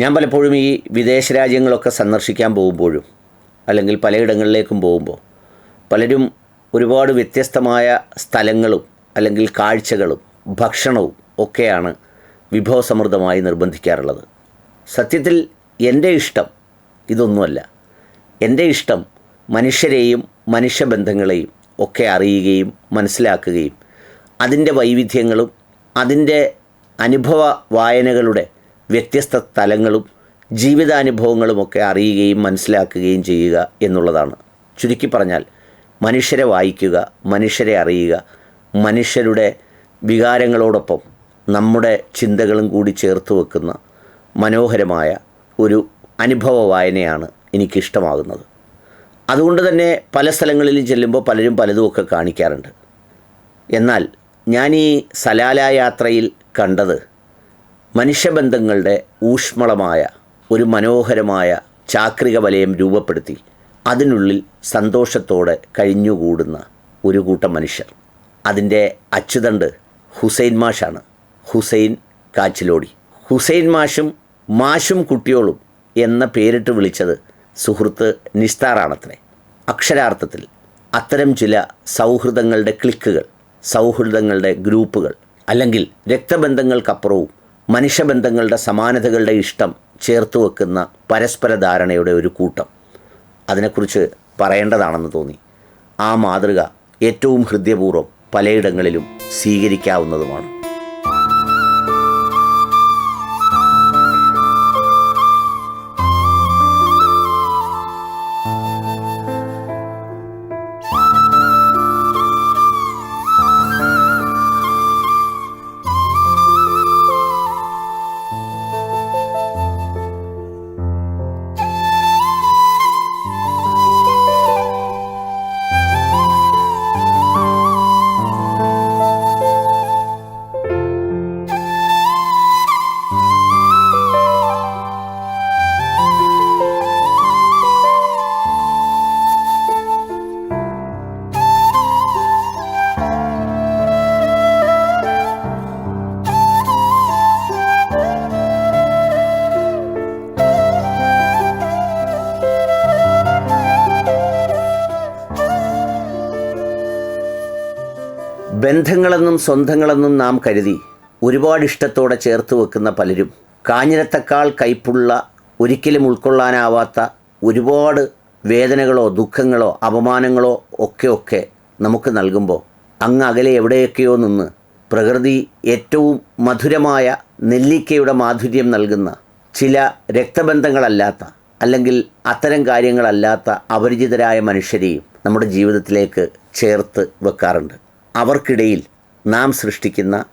ഞാൻ പലപ്പോഴും ഈ വിദേശ രാജ്യങ്ങളൊക്കെ സന്ദർശിക്കാൻ പോകുമ്പോഴും അല്ലെങ്കിൽ പലയിടങ്ങളിലേക്കും പോകുമ്പോൾ പലരും ഒരുപാട് വ്യത്യസ്തമായ സ്ഥലങ്ങളും അല്ലെങ്കിൽ കാഴ്ചകളും ഭക്ഷണവും ഒക്കെയാണ് വിഭവസമൃദ്ധമായി നിർബന്ധിക്കാറുള്ളത്. സത്യത്തിൽ എന്റെ ഇഷ്ടം ഇതൊന്നുമല്ല. എന്റെ ഇഷ്ടം മനുഷ്യരെയും മനുഷ്യബന്ധങ്ങളെയും ഒക്കെ അറിയുകയും മനസ്സിലാക്കുകയും അതിന്റെ വൈവിധ്യങ്ങളും അതിന്റെ അനുഭവ വായനകളുടെ വ്യത്യസ്ത തലങ്ങളും ജീവിതാനുഭവങ്ങളുമൊക്കെ അറിയുകയും മനസ്സിലാക്കുകയും ചെയ്യുക എന്നുള്ളതാണ്. ചുരുക്കി പറഞ്ഞാൽ മനുഷ്യരെ വായിക്കുക മനുഷ്യരെ അറിയുക മനുഷ്യരുടെ വികാരങ്ങളോടൊപ്പം നമ്മുടെ ചിന്തകളും കൂടി ചേർത്ത് വെക്കുന്ന മനോഹരമായ ഒരു അനുഭവ വായനയാണ് എനിക്കിഷ്ടമാകുന്നത്. അതുകൊണ്ട് തന്നെ പല സ്ഥലങ്ങളിലും ചെല്ലുമ്പോൾ പലരും പലതുമൊക്കെ കാണിക്കാറുണ്ട്. എന്നാൽ ഞാൻ ഈ സലാല യാത്രയിൽ കണ്ടത് മനുഷ്യബന്ധങ്ങളുടെ ഊഷ്മളമായ ഒരു മനോഹരമായ ചാക്രിക വലയം രൂപപ്പെടുത്തി അതിനുള്ളിൽ സന്തോഷത്തോടെ കഴിഞ്ഞുകൂടുന്ന ഒരു കൂട്ടം മനുഷ്യർ. അതിന്റെ അച്ചുതണ്ട് ഹുസൈൻ മാഷാണ്. ഹുസൈൻ കാച്ചിലോടി. ഹുസൈൻ മാഷും മാഷും കുട്ടിയോളും എന്ന പേരിട്ട് വിളിച്ചത് സുഹൃത്ത് നിസ്താറാണത്രേ. അക്ഷരാർത്ഥത്തിൽ അത്തരം ചില സൗഹൃദങ്ങളുടെ ക്ലിക്കുകൾ സൗഹൃദങ്ങളുടെ ഗ്രൂപ്പുകൾ അല്ലെങ്കിൽ രക്തബന്ധങ്ങൾക്കപ്പുറവും മനുഷ്യബന്ധങ്ങളുടെ സമാനതകളുടെ ഇഷ്ടം ചേർത്ത് വെക്കുന്ന പരസ്പര ധാരണയുടെ ഒരു കൂട്ടം. അതിനെക്കുറിച്ച് പറയേണ്ടതാണെന്ന് തോന്നി. ആ മാതൃക ഏറ്റവും ഹൃദ്യപൂർവം പലയിടങ്ങളിലും സ്വീകരിക്കാവുന്നതുമാണ്. ബന്ധങ്ങളെന്നും സ്വന്തങ്ങളെന്നും നാം കരുതി ഒരുപാട് ഇഷ്ടത്തോടെ ചേർത്ത് വെക്കുന്ന പലരും കാഞ്ഞിരത്തേക്കാൾ കയ്പുള്ള ഒരിക്കലും ഉൾക്കൊള്ളാനാവാത്ത ഒരുപാട് വേദനകളോ ദുഃഖങ്ങളോ അപമാനങ്ങളോ ഒക്കെ ഒക്കെ നമുക്ക് നൽകുമ്പോൾ അങ്ങ് അകലെ എവിടെയൊക്കെയോ നിന്ന് പ്രകൃതി ഏറ്റവും മധുരമായ നെല്ലിക്കയുടെ മാധുര്യം നൽകുന്ന ചില രക്തബന്ധങ്ങളല്ലാത്ത അല്ലെങ്കിൽ അത്തരം കാര്യങ്ങളല്ലാത്ത അപരിചിതരായ മനുഷ്യരെയും നമ്മുടെ ജീവിതത്തിലേക്ക് ചേർത്ത് വെക്കാറുണ്ട്. അവർക്കിടയിൽ നാം സൃഷ്ടിക്കുന്ന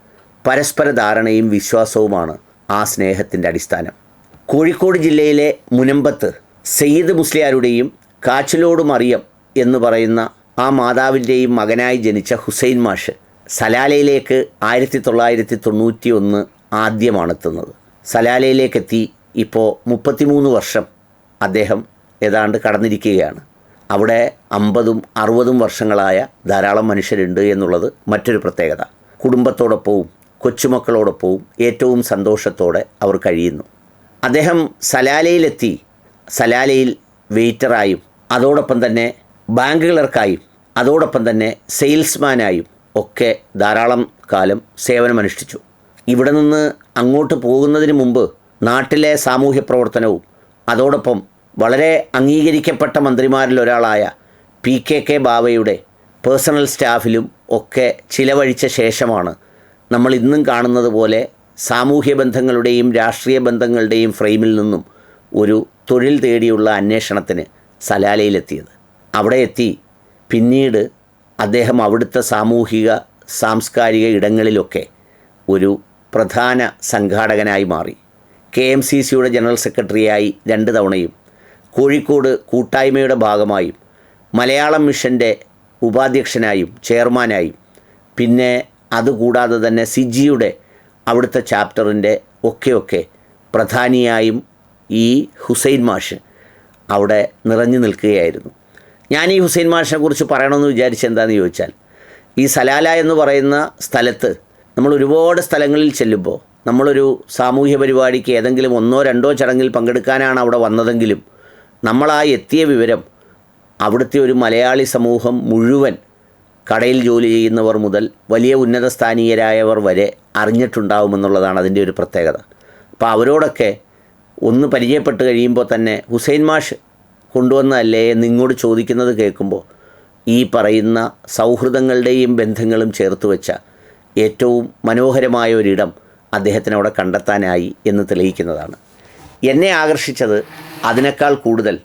പരസ്പര ധാരണയും വിശ്വാസവുമാണ് ആ സ്നേഹത്തിന്റെ അടിസ്ഥാനം. കോഴിക്കോട് ജില്ലയിലെ മുനമ്പത്ത് സയ്യിദ് മുസ്ലിയാരുടെയും കാച്ചിലോട് മറിയം എന്ന് പറയുന്ന ആ മാതാവിന്റെയും മകനായി ജനിച്ച ഹുസൈൻ മാഷ് സലാലയിലേക്ക് ആയിരത്തി തൊള്ളായിരത്തി തൊണ്ണൂറ്റി ഒന്ന് ആദ്യമാണെത്തുന്നത് സലാലയിലേക്കെത്തി ഇപ്പോൾ മുപ്പത്തിമൂന്ന് വർഷം അദ്ദേഹം ഏതാണ്ട് കടന്നിരിക്കുകയാണ്. അവിടെ അമ്പതും അറുപതും വർഷങ്ങളായ ധാരാളം മനുഷ്യരുണ്ട് എന്നുള്ളത് മറ്റൊരു പ്രത്യേകത. കുടുംബത്തോടൊപ്പവും കൊച്ചുമക്കളോടൊപ്പവും ഏറ്റവും സന്തോഷത്തോടെ അവർ കഴിയുന്നു. അദ്ദേഹം സലാലയിലെത്തി സലാലയിൽ വെയിറ്ററായും അതോടൊപ്പം തന്നെ ബാങ്ക് ക്ലർക്കായും അതോടൊപ്പം തന്നെ സെയിൽസ്മാനായും ഒക്കെ ധാരാളം കാലം സേവനമനുഷ്ഠിച്ചു. ഇവിടെ നിന്ന് അങ്ങോട്ട് പോകുന്നതിന് മുമ്പ് നാട്ടിലെ സാമൂഹ്യ പ്രവർത്തനവും അതോടൊപ്പം വളരെ അംഗീകരിക്കപ്പെട്ട മന്ത്രിമാരിൽ ഒരാളായ പി കെ കെ ബാവയുടെ പേഴ്സണൽ സ്റ്റാഫിലും ഒക്കെ ചിലവഴിച്ച ശേഷമാണ് നമ്മൾ ഇന്നും കാണുന്നത് പോലെ സാമൂഹ്യ ബന്ധങ്ങളുടെയും രാഷ്ട്രീയ ബന്ധങ്ങളുടെയും ഫ്രെയിമിൽ നിന്നും ഒരു തൊഴിൽ തേടിയുള്ള അന്വേഷണത്തിന് സലാലയിലെത്തിയത്. അവിടെ എത്തി പിന്നീട് അദ്ദേഹം അവിടുത്തെ സാമൂഹിക സാംസ്കാരിക ഇടങ്ങളിലൊക്കെ ഒരു പ്രധാന സംഘാടകനായി മാറി. കെ എം സി സിയുടെ ജനറൽ സെക്രട്ടറിയായി രണ്ട് തവണയും കോഴിക്കോട് കൂട്ടായ്മയുടെ ഭാഗമായും മലയാളം മിഷന്റെ ഉപാധ്യക്ഷനായും ചെയർമാനായും. പിന്നെ അതുകൂടാതെ തന്നെ സിജിയുടെ അവിടുത്തെ ചാപ്റ്ററിന്റെ ഒക്കെയൊക്കെ പ്രധാനിയായും ഈ ഹുസൈൻ മാഷ് അവിടെ നിറഞ്ഞു നിൽക്കുകയായിരുന്നു. ഞാൻ ഈ ഹുസൈൻ മാഷിനെ കുറിച്ച് പറയണമെന്ന് വിചാരിച്ച് എന്താണെന്ന് ചോദിച്ചാൽ ഈ സലാല എന്ന് പറയുന്ന സ്ഥലത്ത് നമ്മൾ ഒരുപാട് സ്ഥലങ്ങളിൽ ചെല്ലുമ്പോൾ നമ്മളൊരു സാമൂഹ്യ പരിപാടിക്ക് ഏതെങ്കിലും ഒന്നോ രണ്ടോ ചടങ്ങിൽ പങ്കെടുക്കാനാണ് അവിടെ വന്നതെങ്കിലും നമ്മൾ ആ എത്തിയ വിവരം അവിടുത്തെ ഒരു മലയാളി സമൂഹം മുഴുവൻ കടയിൽ ജോലി ചെയ്യുന്നവർ മുതൽ വലിയ ഉന്നത സ്ഥാനീയരായവർ വരെ അറിഞ്ഞിട്ടുണ്ടാവുമെന്നുള്ളതാണ് അതിന്റെ ഒരു പ്രത്യേകത. അപ്പോൾ അവരോടൊക്കെ ഒന്ന് പരിചയപ്പെട്ട് കഴിയുമ്പോൾ തന്നെ ഹുസൈൻ മാഷ് കൊണ്ടുവന്നതല്ലേ നിങ്ങോട് ചോദിക്കുന്നത് കേൾക്കുമ്പോൾ ഈ പറയുന്ന സൗഹൃദങ്ങളുടെയും ബന്ധങ്ങളും ചേർത്ത് വെച്ച ഏറ്റവും മനോഹരമായ ഒരിടം അദ്ദേഹത്തിന് അവിടെ കണ്ടെത്താനായി എന്ന് തെളിയിക്കുന്നതാണ്. എന്നെ ആകർഷിച്ചത് അതിനേക്കാൾ കൂടുതൽ.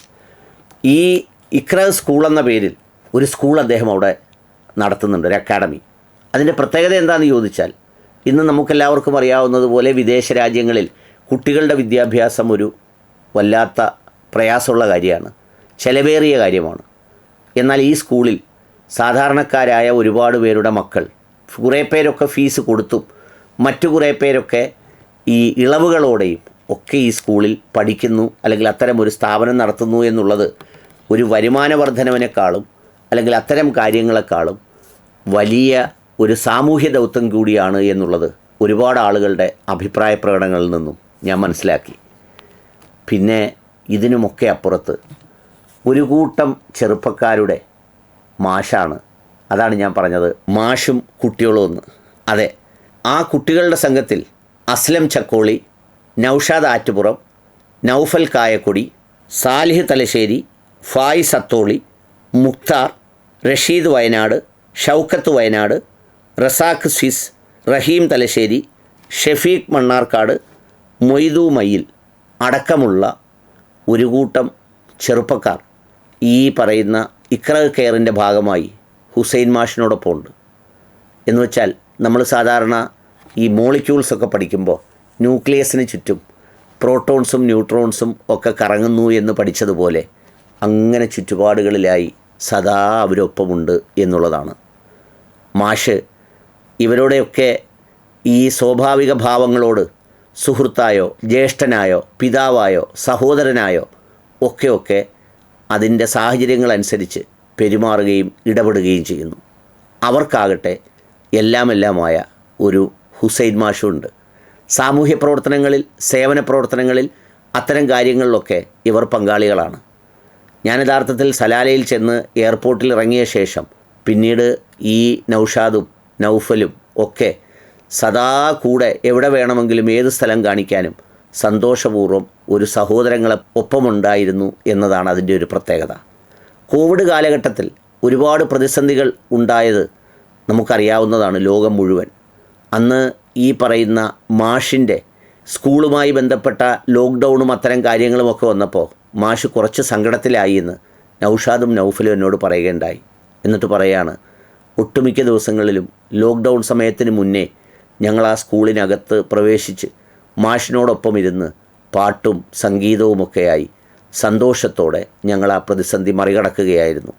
ഈ ഇക്ര സ്കൂൾ എന്ന പേരിൽ ഒരു സ്കൂൾ അദ്ദേഹം അവിടെ നടത്തുന്നുണ്ട് ഒരു അക്കാഡമി അതിന്റെ പ്രത്യേകത എന്താണെന്ന് ചോദിച്ചാൽ ഇന്ന് നമുക്കെല്ലാവർക്കും അറിയാവുന്നതുപോലെ വിദേശ രാജ്യങ്ങളിൽ കുട്ടികളുടെ വിദ്യാഭ്യാസം ഒരു വല്ലാത്ത പ്രയാസമുള്ള കാര്യമാണ് ചിലവേറിയ കാര്യമാണ്. എന്നാൽ ഈ സ്കൂളിൽ സാധാരണക്കാരായ ഒരുപാട് പേരുടെ മക്കൾ കുറേ പേരൊക്കെ ഫീസ് കൊടുത്തും മറ്റു കുറേ പേരൊക്കെ ഈ ഇളവുകളോടെയും ഒക്കെ ഈ സ്കൂളിൽ പഠിക്കുന്നു അല്ലെങ്കിൽ അത്തരം ഒരു സ്ഥാപനം നടത്തുന്നു എന്നുള്ളത് ഒരു വരുമാന വർധനവിനേക്കാളും അല്ലെങ്കിൽ അത്തരം കാര്യങ്ങളെക്കാളും വലിയ ഒരു സാമൂഹ്യ ദൗത്യം കൂടിയാണ് എന്നുള്ളത് ഒരുപാട് ആളുകളുടെ അഭിപ്രായ പ്രകടനങ്ങളിൽ നിന്നും ഞാൻ മനസ്സിലാക്കി. പിന്നെ ഇതിനുമൊക്കെ അപ്പുറത്ത് ഒരു കൂട്ടം ചെറുപ്പക്കാരുടെ മാഷാണ്. അതാണ് ഞാൻ പറഞ്ഞത് മാഷും കുട്ടികളും ഒന്ന്. അതെ ആ കുട്ടികളുടെ സംഘത്തിൽ അസ്ലം ചക്കോളി നൗഷാദ് ആറ്റുപുറം നൗഫൽ കായക്കൊടി സാലിഹ് തലശ്ശേരി ഫായ് സത്തോളി മുക്താർ റഷീദ് വയനാട് ഷൗക്കത്ത് വയനാട് റസാഖ് സ്വിസ് റഹീം തലശ്ശേരി ഷെഫീഖ് മണ്ണാർക്കാട് മൊയ്തു മയിൽ അടക്കമുള്ള ഒരു കൂട്ടം ചെറുപ്പക്കാർ ഈ പറയുന്ന ഇക്ര കെയറിന്റെ ഭാഗമായി ഹുസൈൻ മാഷിനോടൊപ്പം ഉണ്ട് എന്ന് വെച്ചാൽ നമ്മൾ സാധാരണ ഈ മോളിക്യൂൾസൊക്കെ പഠിക്കുമ്പോൾ ന്യൂക്ലിയസിന് ചുറ്റും പ്രോട്ടോൺസും ന്യൂട്രോൺസും ഒക്കെ കറങ്ങുന്നു എന്ന് പഠിച്ചതുപോലെ അങ്ങനെ ചുറ്റുപാടുകളിലായി സദാ അവരൊപ്പമുണ്ട് എന്നുള്ളതാണ്. മാഷ് ഇവരുടെയൊക്കെ ഈ സ്വാഭാവിക ഭാവങ്ങളോട് സുഹൃത്തായോ ജ്യേഷ്ഠനായോ പിതാവായോ സഹോദരനായോ ഒക്കെ ഒക്കെ അതിന്റെ സാഹചര്യങ്ങളനുസരിച്ച് പെരുമാറുകയും ഇടപെടുകയും ചെയ്യുന്നു. അവർക്കാകട്ടെ എല്ലാമെല്ലാമായ ഒരു ഹുസൈൻ മാഷുണ്ട്. സാമൂഹ്യ പ്രവർത്തനങ്ങളിൽ സേവന പ്രവർത്തനങ്ങളിൽ അത്തരം കാര്യങ്ങളിലൊക്കെ ഇവർ പങ്കാളികളാണ്. ഞാൻ യഥാർത്ഥത്തിൽ സലാലയിൽ ചെന്ന് എയർപോർട്ടിൽ ഇറങ്ങിയ ശേഷം പിന്നീട് ഈ നൗഷാദും നൗഫലും ഒക്കെ സദാ കൂടെ എവിടെ വേണമെങ്കിലും ഏത് സ്ഥലം കാണിക്കാനും സന്തോഷപൂർവം ഒരു സഹോദരങ്ങളെ ഒപ്പമുണ്ടായിരുന്നു എന്നതാണ് അതിന്റെ ഒരു പ്രത്യേകത. കോവിഡ് കാലഘട്ടത്തിൽ ഒരുപാട് പ്രതിസന്ധികൾ ഉണ്ടായത് നമുക്കറിയാവുന്നതാണ് ലോകം മുഴുവൻ. അന്ന് ഈ പറയുന്ന മാഷിന്റെ സ്കൂളുമായി ബന്ധപ്പെട്ട ലോക്ക്ഡൗണും അത്തരം കാര്യങ്ങളുമൊക്കെ വന്നപ്പോൾ മാഷ് കുറച്ച് സങ്കടത്തിലായി എന്ന് നൗഷാദും നൗഫലും എന്നോട് പറയുകയുണ്ടായി. എന്നിട്ട് പറയാണ് ഒട്ടുമിക്ക ദിവസങ്ങളിലും ലോക്ക്ഡൗൺ സമയത്തിന് മുന്നേ ഞങ്ങൾ ആ സ്കൂളിനകത്ത് പ്രവേശിച്ച് മാഷിനോടൊപ്പം ഇരുന്ന് പാട്ടും സംഗീതവുമൊക്കെയായി സന്തോഷത്തോടെ ഞങ്ങൾ ആ പ്രതിസന്ധി മറികടക്കുകയായിരുന്നു.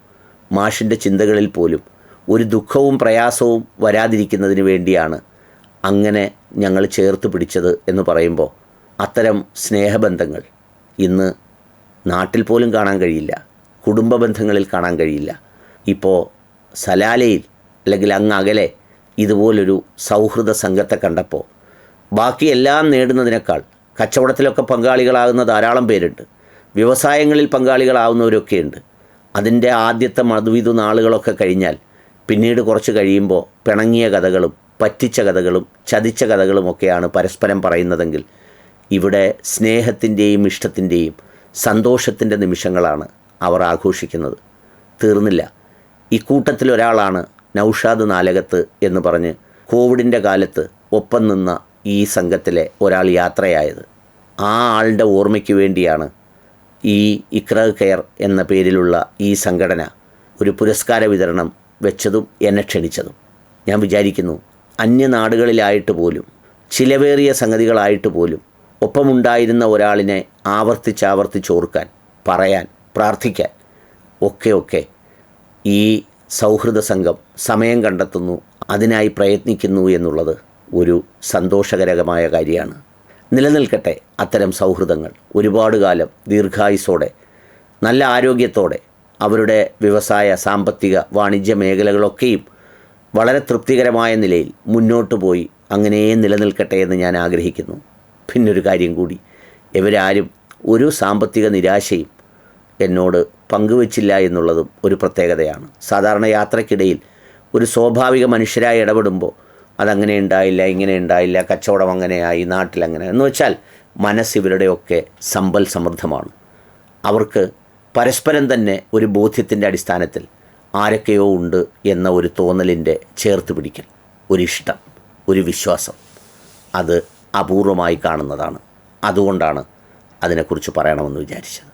മാഷിന്റെ ചിന്തകളിൽ പോലും ഒരു ദുഃഖവും പ്രയാസവും വരാതിരിക്കുന്നതിന് വേണ്ടിയാണ് അങ്ങനെ ഞങ്ങൾ ചേർത്ത് പിടിച്ചത് എന്ന് പറയുമ്പോൾ അത്തരം സ്നേഹബന്ധങ്ങൾ ഇന്ന് നാട്ടിൽ പോലും കാണാൻ കഴിയില്ല കുടുംബ ബന്ധങ്ങളിൽ കാണാൻ കഴിയില്ല. ഇപ്പോൾ സലാലയിൽ അല്ലെങ്കിൽ അങ്ങ് അകലെ ഇതുപോലൊരു സൗഹൃദ സംഘത്തെ കണ്ടപ്പോൾ ബാക്കി എല്ലാം നേടുന്നതിനേക്കാൾ കച്ചവടത്തിലൊക്കെ പങ്കാളികളാകുന്ന ധാരാളം പേരുണ്ട്. വ്യവസായങ്ങളിൽ പങ്കാളികളാവുന്നവരൊക്കെയുണ്ട് അതിന്റെ ആദ്യത്തെ മധുവിധു നാളുകളൊക്കെ കഴിഞ്ഞാൽ പിന്നീട് കുറച്ച് കഴിയുമ്പോൾ പിണങ്ങിയ കഥകളും പറ്റിച്ച കഥകളും ചതിച്ച കഥകളുമൊക്കെയാണ് പരസ്പരം പറയുന്നതെങ്കിൽ ഇവിടെ സ്നേഹത്തിന്റെയും ഇഷ്ടത്തിന്റെയും സന്തോഷത്തിന്റെ നിമിഷങ്ങളാണ് അവർ ആഘോഷിക്കുന്നത്. തീർന്നില്ല. ഇക്കൂട്ടത്തിൽ ഒരാളാണ് നൗഷാദ് നാലകത്ത് എന്ന് പറഞ്ഞ് കോവിഡിന്റെ കാലത്ത് ഒപ്പം നിന്ന ഈ സംഘത്തിലെ ഒരാൾ യാത്രയായത്. ആ ആളുടെ ഓർമ്മയ്ക്ക് വേണ്ടിയാണ് ഈ ഇക്ര കെയർ എന്ന പേരിലുള്ള ഈ സംഘടന ഒരു പുരസ്കാര വിതരണം വെച്ചതും എന്നെ ക്ഷണിച്ചതും. ഞാൻ വിചാരിക്കുന്നു അന്യനാടുകളിലായിട്ട് പോലും ചിലവേറിയ സംഗതികളായിട്ട് പോലും ഒപ്പമുണ്ടായിരുന്ന ഒരാളിനെ ആവർത്തിച്ചാവർത്തിച്ചോർക്കാൻ പറയാൻ പ്രാർത്ഥിക്കാൻ ഒക്കെ ഒക്കെ ഈ സൗഹൃദ സംഘം സമയം കണ്ടെത്തുന്നു അതിനായി പ്രയത്നിക്കുന്നു എന്നുള്ളത് ഒരു സന്തോഷകരമായ കാര്യമാണ്. നിലനിൽക്കട്ടെ അത്തരം സൗഹൃദങ്ങൾ ഒരുപാട് കാലം ദീർഘായുസോടെ നല്ല ആരോഗ്യത്തോടെ അവരുടെ വ്യവസായ സാമ്പത്തിക വാണിജ്യ മേഖലകളൊക്കെയും വളരെ തൃപ്തികരമായ നിലയിൽ മുന്നോട്ട് പോയി അങ്ങനെ നിലനിൽക്കട്ടെ എന്ന് ഞാൻ ആഗ്രഹിക്കുന്നു. പിന്നൊരു കാര്യം കൂടി ഇവരാരും ഒരു സാമ്പത്തിക നിരാശയും എന്നോട് പങ്കുവച്ചില്ല എന്നുള്ളതും ഒരു പ്രത്യേകതയാണ്. സാധാരണ യാത്രക്കിടയിൽ ഒരു സ്വാഭാവിക മനുഷ്യരായി ഇടപെടുമ്പോൾ അതങ്ങനെ ഉണ്ടായില്ല ഇങ്ങനെ ഉണ്ടായില്ല കച്ചവടം അങ്ങനെയായി നാട്ടിലങ്ങനെ. എന്ന് വെച്ചാൽ മനസ്സ് ഇവരുടെയൊക്കെ സമ്പൽ സമൃദ്ധമാണ്. അവർക്ക് പരസ്പരം തന്നെ ഒരു ബോധ്യത്തിന്റെ അടിസ്ഥാനത്തിൽ ആരൊക്കെയോ ഉണ്ട് എന്ന ഒരു തോന്നലിന്റെ ചേർത്ത് പിടിക്കൽ ഒരിഷ്ടം ഒരു വിശ്വാസം. അത് അപൂർവമായി കാണുന്നതാണ്. അതുകൊണ്ടാണ് അതിനെക്കുറിച്ച് പറയണമെന്ന് വിചാരിച്ചത്.